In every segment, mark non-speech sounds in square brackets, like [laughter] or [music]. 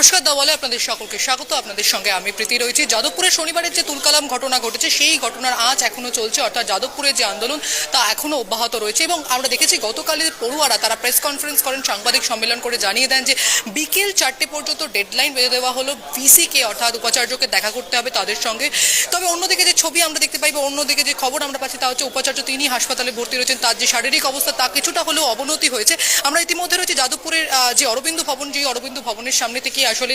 নমস্কার দাওয়ালে আপনাদের সকলকে স্বাগত। আপনাদের সঙ্গে আমি প্রীতি রয়েছি। যাদবপুরে শনিবারের যে তুলকালাম ঘটনা ঘটেছে, সেই ঘটনার আঁচ এখনও চলছে, অর্থাৎ যাদবপুরের যে আন্দোলন, তা এখনও অব্যাহত রয়েছে এবং আমরা দেখেছি গতকালের পড়ুয়ারা তারা প্রেস কনফারেন্স করেন, সাংবাদিক সম্মেলন করে জানিয়ে দেন যে বিকেল চারটে পর্যন্ত ডেডলাইন বেঁধে দেওয়া হলো ভিসিকে, অর্থাৎ উপাচার্যকে দেখা করতে হবে তাদের সঙ্গে। তবে অন্যদিকে যে ছবি আমরা দেখতে পাই বা অন্যদিকে যে খবর আমরা পাচ্ছি, তা হচ্ছে উপাচার্য তিনি হাসপাতালে ভর্তি রয়েছেন, তার যে শারীরিক অবস্থা, তা কিছুটা হলেও অবনতি হয়েছে। আমরা ইতিমধ্যে রয়েছে যাদবপুরের যে অরবিন্দ ভবন যে অরবিন্দ ভবনের সামনে থেকে আসলে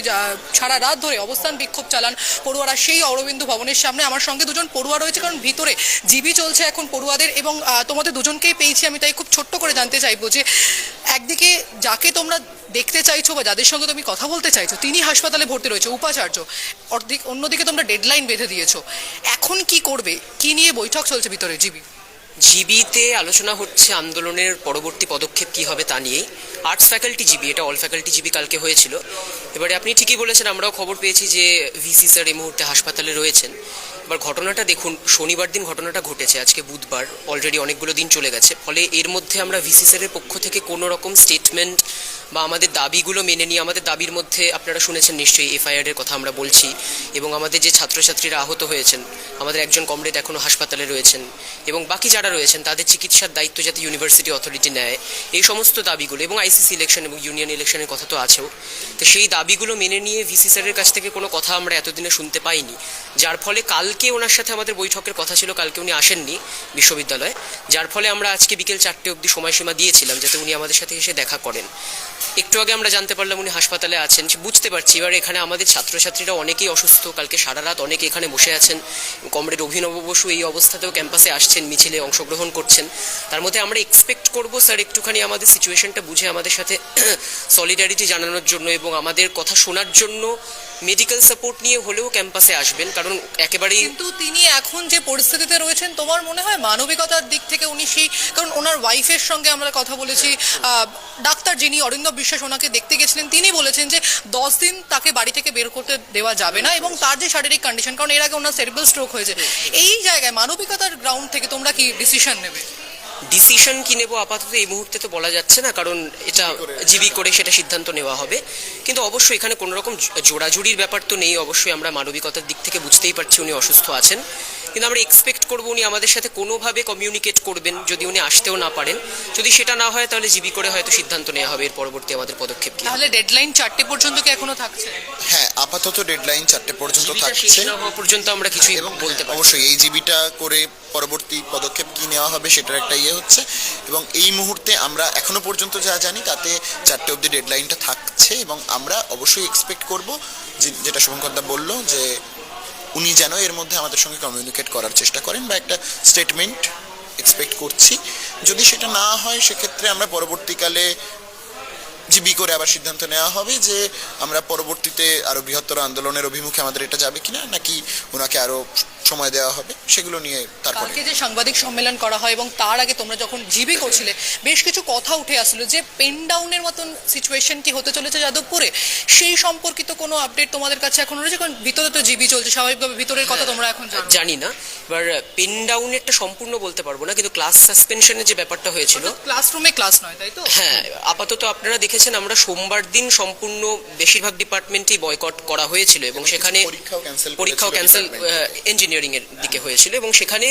সারা রাত ধরে অবস্থান বিক্ষোভ চালান পড়ুয়ারা, সেই অরবিন্দ ভবনের সামনে আমার সঙ্গে দুজন পড়ুয়া রয়েছে, কারণ ভিতরে জিবি চলছে এখন পড়ুয়াদের এবং তোমাদের দুজনকেই পেয়েছি আমি, তাই খুব ছোট্ট করে জানতে চাইব যে, একদিকে যাকে তোমরা দেখতে চাইছো বা যাদের সঙ্গে তুমি কথা বলতে চাইছো, তিনি হাসপাতালে ভর্তি রয়েছে, উপাচার্য অন্যদিকে তোমরা ডেডলাইন বেঁধে দিয়েছ। এখন কি করবে? কি নিয়ে বৈঠক চলছে ভিতরে জিবি? জিবিতে আলোচনা হচ্ছে আন্দোলনের পরবর্তী পদক্ষেপ কি হবে তা নিয়েই। আর্টস ফ্যাকাল্টি জিবি এটা অল ফ্যাকাল্টি জিবি কালকে হয়েছিল। এবারে আপনি ঠিকই বলেছেন, আমরাও খবর পেয়েছি যে ভিসি স্যার এই মুহূর্তে হাসপাতালে রয়েছেন। এবার ঘটনাটা দেখুন, শনিবার দিন ঘটনাটা ঘটেছে, আজকে বুধবার অলরেডি অনেকগুলো দিন চলে গেছে। ফলে এর মধ্যে আমরা ভিসি স্যারের পক্ষ থেকে কোনো রকম স্টেটমেন্ট বা আমাদের দাবিগুলো মেনে নিয়ে, আমাদের দাবির মধ্যে আপনারা শুনেছেন নিশ্চয়ই এফআইআর এর কথা আমরা বলছি। এবং আমাদের যে ছাত্রছাত্রীরা আহত হয়েছেন, আমাদের একজন কমরেড এখনও হাসপাতালে রয়েছেন। এবং বাকি যারা রয়েছেন, তাদের চিকিৎসার দায়িত্ব যাতে ইউনিভার্সিটি অথরিটি নেয়, এই সমস্ত দাবিগুলো এবং আইসিসি ইলেকশন এবং ইউনিয়ন ইলেকশনের কথা তো আছেও। তো সেই দাবিগুলো মেনে নিয়ে ভিসি স্যারের কাছ থেকে কোনো কথা আমরা এতদিনে শুনতে পাইনি। যার ফলে কালকে ওনার সাথে আমাদের বৈঠকের কথা ছিল, কালকে উনি আসেননি বিশ্ববিদ্যালয়ে। যার ফলে আমরা আজকে বিকেল চারটে অবধি সময়সীমা দিয়েছিলাম, যাতে উনি আমাদের সাথে এসে দেখা করেন। একটু আগে আমরা জানতে পারলাম উনি হাসপাতালে আছেন। বুঝতে পারছি, এবার এখানে আমাদের ছাত্রছাত্রীরা অনেকেই অসুস্থ। কালকে সারা রাত অনেকে এখানে বসে আছেন। কমরেড অভিনব বসু এই অবস্থাতেও ক্যাম্পাসে আসছেন, মিছিলে অংশগ্রহণ করছেন। তার মধ্যে আমরা এক্সপেক্ট করব স্যার একটুখানি আমাদের সিচুয়েশনটা বুঝে আমাদের সাথে [clears throat] সলিডারিটি জানানোর জন্য এবং আমাদের কথা শোনার জন্য মেডিকেল সাপোর্ট নিয়ে হলেও ক্যাম্পাসে আসবেন কারণ একেবারেই কিন্তু তিনি এখন যে পরিস্থিতিতে রয়েছেন তোমার মনে হয় মানবিকতার দিক থেকে উনি সেই কারণ ওনার ওয়াইফের সঙ্গে আমরা কথা বলেছি ডাক্তার যিনি অরিন্দম বিশ্বাস ওনাকে দেখতে গেছিলেন তিনি বলেছেন যে দশ দিন তাকে বাড়ি থেকে বের করতে দেওয়া যাবে না এবং তার যে শারীরিক কন্ডিশন কারণ এর আগে ওনার সেরিব্রাল স্ট্রোক হয়েছে। এই জায়গায় মানবিকতার গ্রাউন্ড থেকে তোমরা কি ডিসিশন নেবে? ডিসিশন কি নেব আপাতত এই মুহূর্তে তো বলা যাচ্ছে না কারণ এটা জিবি করে সেটা সিদ্ধান্ত নেওয়া হবে। কিন্তু অবশ্যই এখানে কোনো রকম জোড়াজুড়ির ব্যাপার তো নেই অবশ্যই আমরা মানবিকতার দিক থেকে বুঝতেই পারছি উনি অসুস্থ আছেন। কিন্তু আমরা এক্সপেক্ট করব উনি আমাদের সাথে কোনোভাবে কমিউনিকেট করবেন যদি উনি আসতেও না পারেন। যদি সেটা না হয় তাহলে জিবি করে হয়তো সিদ্ধান্ত নেওয়া হবে এর পরবর্তী আমাদের পদক্ষেপ কি? তাহলে ডেডলাইন চারটে পর্যন্ত কি এখনও থাকছে? হ্যাঁ আপাতত ডেডলাইন চারটে পর্যন্ত থাকছে। না হওয়া পর্যন্ত আমরা কিছুই এবং বলতে পারব অবশ্যই এই জিবিটা করে পরবর্তী পদক্ষেপ কি নেওয়া হবে সেটার একটা ইয়ে হচ্ছে। এবং এই মুহূর্তে আমরা এখনও পর্যন্ত যা জানি তাতে চারটে অবধি ডেডলাইনটা থাকছে এবং আমরা অবশ্যই এক্সপেক্ট করব যে- যেটা শুভঙ্করদা বলল যে উনি যেন এর মধ্যে আমাদের সঙ্গে কমিউনিকেট করার চেষ্টা করেন বা একটা স্টেটমেন্ট এক্সপেক্ট করছি। যদি সেটা না হয়, সেক্ষেত্রে আমরা পরবর্তীকালে জিবি করে আবার সিদ্ধান্ত নেওয়া হবে যে আমরা পরবর্তীতে আরও বৃহত্তর আন্দোলনের অভিমুখে আমাদের এটা যাবে কিনা নাকি ওনাকে আরও সময় দেওয়া হবে সেগুলো নিয়ে তারপরে। কালকে যে সাংবাদিক সম্মেলন করা হয় এবং তার আগে তোমরা যখন জিবি করছিলে বেশ কিছু কথা উঠে আসলো যে পেন ডাউনের মতন সিচুয়েশন কি হতে চলেছে যাদবপুরে সেই সম্পর্কিত কোনো আপডেট তোমাদের কাছে এখন রয়েছে? কারণ ভিতরে তো জিবি চলছে স্বাভাবিকভাবে ভিতরের কথা তোমরা এখন জানি। না এবার পেন ডাউনেরটা সম্পূর্ণ বলতে পারব না কিন্তু ক্লাস সাসপেনশনের যে ব্যাপারটা হয়েছিল ক্লাসরুমে ক্লাস নয় তাই তো? হ্যাঁ আপাতত আপনারা দেখেছেন আমরা সোমবার দিন সম্পূর্ণ বেশিরভাগ ডিপার্টমেন্টই বয়কট করা হয়েছিল এবং সেখানে পরীক্ষাও ক্যান্সেল ইঞ্জিনিয়ারিং এর দিকে হয়েছিল এবং সেখানে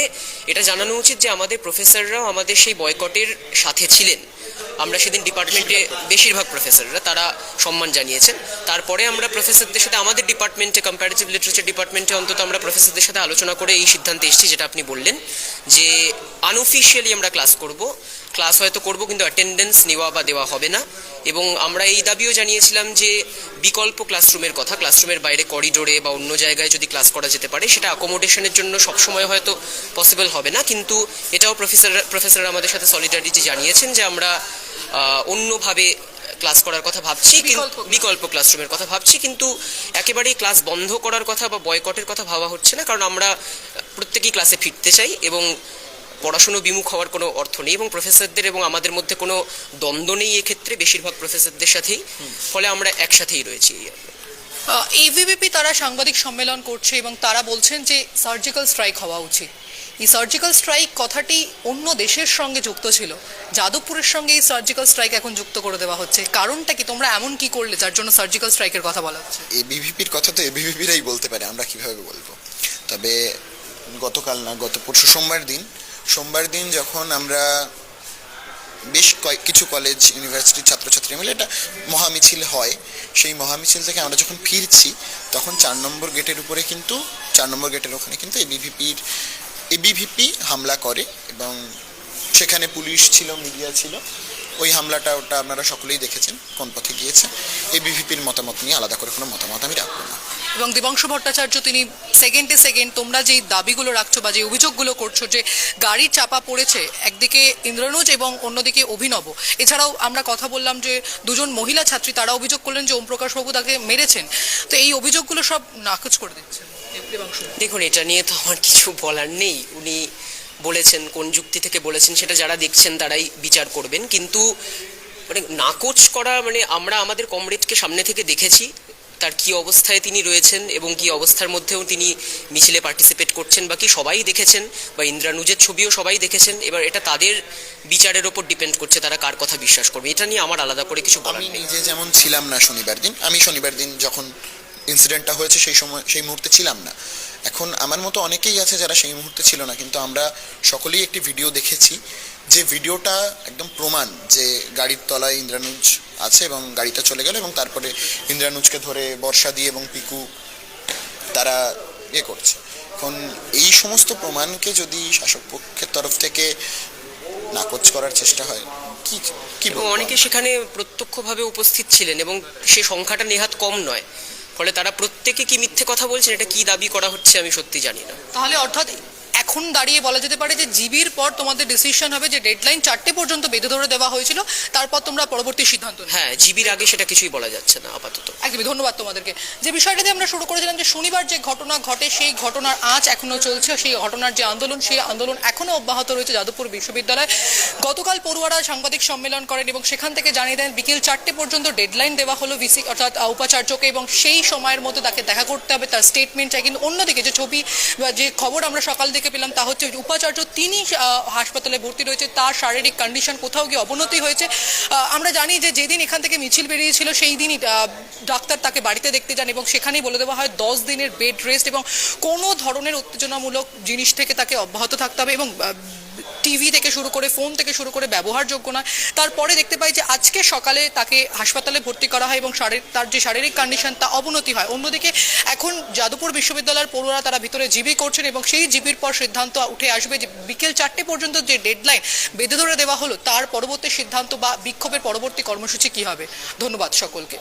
এটা জানানো উচিত যে আমাদের প্রফেসররাও আমাদের সেই বয়কটের সাথে ছিলেন। আমরা সেদিন ডিপার্টমেন্টে বেশিরভাগ প্রফেসররা তারা সম্মান জানিয়েছেন। তারপরে আমরা প্রফেসরদের সাথে আমাদের ডিপার্টমেন্টে কম্পারেটিভ লিটারেচার ডিপার্টমেন্টে অন্তত আমরা প্রফেসরদের সাথে আলোচনা করে এই সিদ্ধান্তে এসেছি যেটা আপনি বললেন যে আনঅফিসিয়ালি আমরা ক্লাস করব। ক্লাস হয়তো করব কিন্তু অ্যাটেন্ডেন্স নেওয়া বা দেওয়া হবে না এবং আমরা এই দাবিও জানিয়েছিলাম যে বিকল্প ক্লাসরুমের কথা ক্লাসরুমের বাইরে করিডোরে বা অন্য জায়গায় যদি ক্লাস করা যেতে পারে সেটা অ্যাকোমোডেশনের জন্য সবসময় হয়তো পসিবল হবে না। কিন্তু এটাও প্রফেসর প্রফেসররা আমাদের সাথে সলিডারিটি জানিয়েছেন যে আমরা অন্যভাবে ক্লাস করার কথা ভাবছি বিকল্প ক্লাসরুমের কথা ভাবছি কিন্তু একেবারেই ক্লাস বন্ধ করার কথা বা বয়কটের কথা ভাবা হচ্ছে না কারণ আমরা প্রত্যেকেই ক্লাসে ফিরতে চাই এবং পড়াশুনো বিমুখ হওয়ার কোনো অর্থ নেই এবং প্রফেসরদের এবং আমাদের মধ্যে কোনো দ্বন্দ্ব নেই এক্ষেত্রে বেশিরভাগ প্রফেসরদের সাথেই। ফলে আমরা একসাথেই রয়েছি। এভিবিপি তারা সাংবাদিক সম্মেলন করছে এবং তারা বলছেন যে সার্জিক্যাল স্ট্রাইক হওয়া উচিত। এই সার্জিক্যাল স্ট্রাইক কথাটি অন্য দেশের সঙ্গে যুক্ত ছিল। যাদবপুরের সঙ্গে এই সার্জিক্যাল স্ট্রাইক এখন যুক্ত করে দেওয়া হচ্ছে। কারণটা কি? তোমরা এমন কি করলে যার জন্য সার্জিক্যাল স্ট্রাইকের কথা বলা হচ্ছে? এবিভিপির কথা তো এবিভিপিরাই বলতে পারে আমরা কীভাবে বলব? তবে গতকাল না গত পরশু সোমবার দিন সোমবার দিন যখন আমরা বেশ কয়েক কিছু কলেজ ইউনিভার্সিটির ছাত্রছাত্রী মিলে এটা মহামিছিল হয়। সেই মহামিছিল থেকে আমরা যখন ফিরছি, তখন চার নম্বর গেটের উপরে কিন্তু চার নম্বর গেটের ওখানে কিন্তু এবিভিপির এবিভিপি হামলা করে এবং সেখানে পুলিশ ছিল, মিডিয়া ছিল। ওই হামলাটা ওটা আপনারা সকলেই দেখেছেন কোন পথে গিয়েছে। এই বিভিপির মতামত নিয়ে আলাদা করে কোনো মতামত আমি রাখব না। এবং দেবাংশু ভট্টাচার্য তিনি সেকেন্ডে সেকেন্ড তোমরা যেই দাবিগুলো রাখছো বা যে অভিযোগগুলো করছ যে গাড়ি চাপা পড়েছে একদিকে ইন্দ্রনুজ এবং অন্যদিকে অভিনব। এছাড়াও আমরা কথা বললাম যে দুজন মহিলা ছাত্রী তারা অভিযোগ করলেন যে ওমপ্রকাশ বাবু তাকে মেরেছেন। তো এই অভিযোগগুলো সব নাকচ করে দিচ্ছে দেখুন এটা নিয়ে তো আমার কিছু বলার নেই। উনি বলেছেন কোন যুক্তি থেকে বলেছেন সেটা যারা দেখছেন তারাই বিচার করবেন। কিন্তু মানে নাকচ করা মানে আমরা আমাদের কমরেডকে সামনে থেকে দেখেছি তার কি অবস্থায় তিনি রয়েছেন এবং কি অবস্থার মধ্যেও তিনি মিছিলে পার্টিসিপেট করছেন বা কি সবাই দেখেছেন বা ইন্দ্রানুজের ছবিও সবাই দেখেছেন এবার এটা তাদের বিচারের ওপর ডিপেন্ড করছে তারা কার কথা বিশ্বাস করবে। এটা নিয়ে আমার আলাদা করে কিছু আমি নিজে যেমন ছিলাম না শনিবার দিন আমি শনিবার দিন যখন ইনসিডেন্টটা হয়েছে সেই সময় সেই মুহূর্তে ছিলাম না। এখন আমার মতো অনেকেই আছে যারা সেই মুহূর্তে ছিল না কিন্তু আমরা সকলেই একটি ভিডিও দেখেছি। যে ভিডিওটা একদম প্রমাণ যে গাড়ির তলায় ইন্দ্রানুজ আছে এবং গাড়িটা চলে গেল এবং তারপরে ইন্দ্রানুজকে ধরে বর্ষা দিয়ে এবং পিকু তারা ইয়ে করছে। এখন এই সমস্ত প্রমাণকে যদি শাসক পক্ষের তরফ থেকে নাকচ করার চেষ্টা হয় কি কি অনেকে সেখানে প্রত্যক্ষভাবে উপস্থিত ছিলেন এবং সে সংখ্যাটা নেহাত কম নয়। ফলে তারা প্রত্যেকে কি মিথ্যে কথা বলছেন? এটা কি দাবি করা হচ্ছে আমি সত্যি জানি না। তাহলে অর্থাৎ এখন দাঁড়িয়ে বলা যেতে পারে যে জিবির পর তোমাদের ডিসিশন হবে যে ডেডলাইন চারটে পর্যন্ত বেঁধে ধরে দেওয়া হয়েছিল তারপর তোমরা পরবর্তী সিদ্ধান্ত হ্যাঁ জিবির আগে সেটা কিছুই বলা যাচ্ছে না আপাতত। একদমই ধন্যবাদ তোমাদেরকে। যে বিষয়টা দিয়ে আমরা শুরু করেছিলাম যে শনিবার যে ঘটনা ঘটে সেই ঘটনার আঁচ এখনও চলছে। সেই ঘটনার যে আন্দোলন সেই আন্দোলন এখনও অব্যাহত রয়েছে যাদবপুর বিশ্ববিদ্যালয়। গতকাল পড়ুয়ারা সাংবাদিক সম্মেলন করেন এবং সেখান থেকে জানিয়ে দেন বিকেল চারটে পর্যন্ত ডেডলাইন দেওয়া হলো ভিসি অর্থাৎ উপাচার্যকে এবং সেই সময়ের মধ্যে তাকে দেখা করতে হবে। তার স্টেটমেন্ট চাই কিন্তু অন্যদিকে যে ছবি বা যে খবর আমরা সকাল থেকে পেলাম, তা হচ্ছে উপাচার্য তিনি হাসপাতালে ভর্তি রয়েছে, তার শারীরিক কন্ডিশন কোথাও গিয়ে অবনতি হয়েছে। আমরা জানি যে যেদিন এখান থেকে মিছিল বেরিয়েছিল, সেই দিনই ডাক্তার তাকে বাড়িতে দেখতে যান এবং সেখানেই বলে দেওয়া হয়, দশ দিনের বেড রেস্ট এবং কোনো ধরনের উত্তেজনামূলক জিনিস থেকে তাকে অব্যাহত থাকতে হবে এবং টিভি থেকে শুরু করে ফোন থেকে শুরু করে ব্যবহারযোগ্য নয়। তারপরে দেখতে পাই যে আজকে সকালে তাকে হাসপাতালে ভর্তি করা হয় এবং তার যে শারীরিক কন্ডিশন তা অবনতি হয়। অন্যদিকে এখন যাদবপুর বিশ্ববিদ্যালয়ের পড়ুয়ারা তারা ভিতরে জিবি করছেন এবং সেই জিবির পর সিদ্ধান্ত উঠে আসবে যে বিকেল চারটে পর্যন্ত যে ডেডলাইন বেঁধে ধরে দেওয়া হলো, তার পরবর্তী সিদ্ধান্ত বা বিক্ষোভের পরবর্তী কর্মসূচি কি হবে? ধন্যবাদ সকলকে।